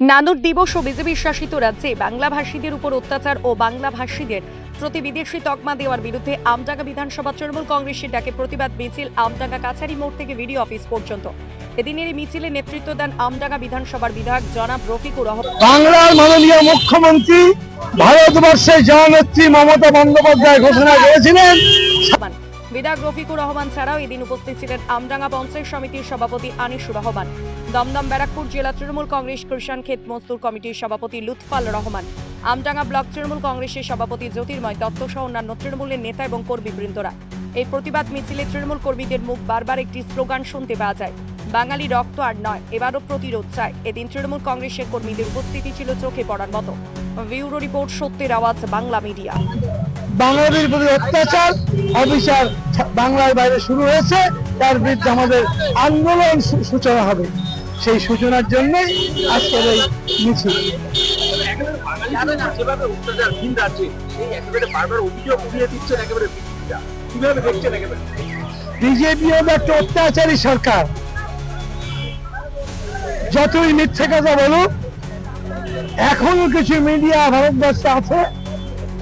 নানুর দিবস ও বিজেপি শাসিত রাজ্যে বাংলা ভাষীদের উপর অত্যাচার ও বাংলা ভাষীদের প্রতি বিদেশি তকমা দেওয়ার বিরুদ্ধে আমডাঙ্গা বিধানসভা তৃণমূল কংগ্রেসের ডাকে প্রতিবাদ মিছিল আমডাঙ্গা কাছারি মোড় থেকে ভিডিও অফিস পর্যন্ত। এদিনের এই মিছিলে নেতৃত্ব দেন আমডাঙ্গা বিধানসভার বিধায়ক জনাব রফিকুর রহমান। বাংলার মাননীয় মুখ্যমন্ত্রী ভারতবর্ষের জননেত্রী মমতা বন্দ্যোপাধ্যায় ঘোষণা করেছিলেন বিধায়ক রফিকুর রহমান ছাড়াও এদিন উপস্থিত ছিলেন আমডাঙ্গা পঞ্চায়েত সমিতির সভাপতি আনিসুর রহমান। দমদম ব্যারাকপুর জেলা তৃণমূল কংগ্রেস কৃষাণ ক্ষেত মজদুর কমিটির সভাপতি লুৎফাল রহমান। আমডাঙ্গা ব্লক তৃণমূল কংগ্রেসের সভাপতি জ্যোতির্ময় দত্ত সহ অন্যান্য তৃণমূলের নেতা এবং কর্মীবৃন্দরা এই প্রতিবাদ মিছিলে তৃণমূল কর্মীদের মুখ বারবার একটি স্লোগান শুনতে পাওয়া যায়। বাঙালি রক্ত আর নয়, এবারও প্রতিরোধ চায়। এদিন তৃণমূল কংগ্রেসের কর্মীদের উপস্থিতি ছিল চোখে পড়ার মতো। ব্যুরো রিপোর্ট সত্যের আওয়াজ, বাংলা মিডিয়া। বাঙালির প্রতি অত্যাচার অবিচার বাংলার বাইরে শুরু হয়েছে, তার বিরুদ্ধে আমাদের আন্দোলন সূচনা হবে। সেই সূচনার জন্যই আজকের এই মিছিল। বিজেপি হলো একটা অত্যাচারী সরকার। যতই মিথ্যে কথা বলুক কিছু মিডিয়া ভারতবর্ষে আছে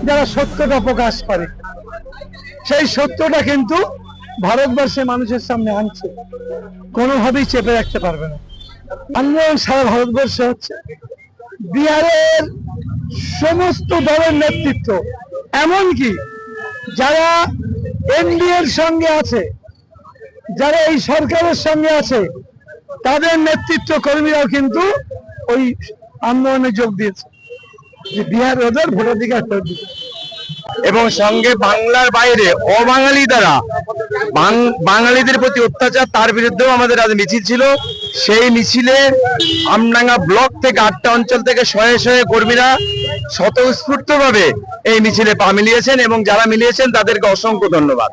যারা সত্যটা প্রকাশ করে। সেই সত্যটা কিন্তু ভারতবর্ষের মানুষের সামনে আনছে। কোনোভাবেই চেপে রাখতে পারবে না। আন্দোলন সারা ভারতবর্ষে হচ্ছে বিহারের সমস্ত দলের নেতৃত্ব। এমনকি যারা এনডিএর সঙ্গে আছে, যারা এই সরকারের সঙ্গে আছে, তাদের নেতৃত্ব কর্মীরাও কিন্তু ওই আন্দোলনে যোগ দিয়েছে। বিহার ওদের ভোটাধিকার এবং সঙ্গে বাংলার বাইরে অবাঙালি দ্বারা বাঙালিদের প্রতি অত্যাচার, তার বিরুদ্ধেও আমাদের আজ মিছিল ছিল। সেই মিছিলে আমডাঙ্গা ব্লক থেকে আটটা অঞ্চল থেকে শয়ে শয়ে কর্মীরা স্বতঃস্ফূর্তভাবে এই মিছিলে পা মিলিয়েছেন এবং যারা মিলিয়েছেন তাদেরকে অসংখ্য ধন্যবাদ।